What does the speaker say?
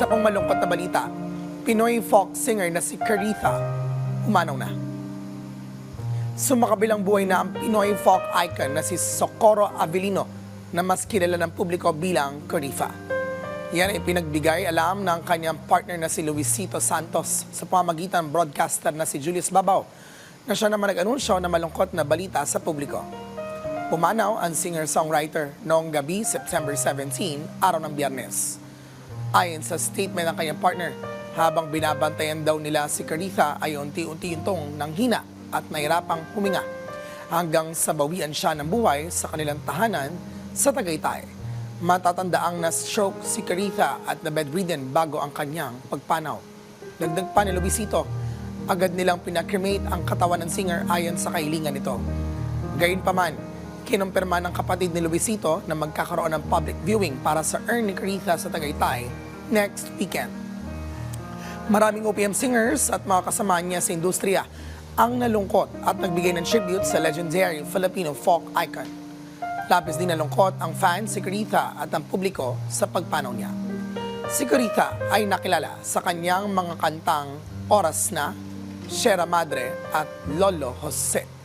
Isa pang malungkot na balita, Pinoy folk singer na si Caritha umanaw na. Sumakabilang buhay na ang Pinoy folk icon na si Socorro Avellino na mas kilala ng publiko bilang Carifa. Yan ay pinagbigay alam ng kanyang partner na si Luisito Santos sa pamamagitan ng broadcaster na si Julius Babaw na siya naman nag-anunsyo na malungkot na balita sa publiko. Pumanaw ang singer-songwriter noong gabi September 17, araw ng biyernes. Ayon sa statement ng kanyang partner, habang binabantayan daw nila si Caritha ay unti-unti itong nanghina at nahirapang huminga hanggang sa bawian siya ng buhay sa kanilang tahanan sa Tagaytay. Matatandaang na-stroke si Caritha at na bedridden bago ang kanyang pagpanaw. Dagdag pa ni Lubisito, agad nilang pinakremate ang katawan ng singer ayon sa kahilingan nito. Gayunpaman, kinumpirma ng kapatid ni Luisito na magkakaroon ng public viewing para sa Earn ni Caritha sa Tagaytay next weekend. Maraming OPM singers at mga kasama niya sa industriya ang nalungkot at nagbigay ng tribute sa legendary Filipino folk icon. Labis din nalungkot ang fans si Caritha at ang publiko sa pagpanaw niya. Si Caritha ay nakilala sa kanyang mga kantang Oras Na, Sierra Madre at Lolo Jose.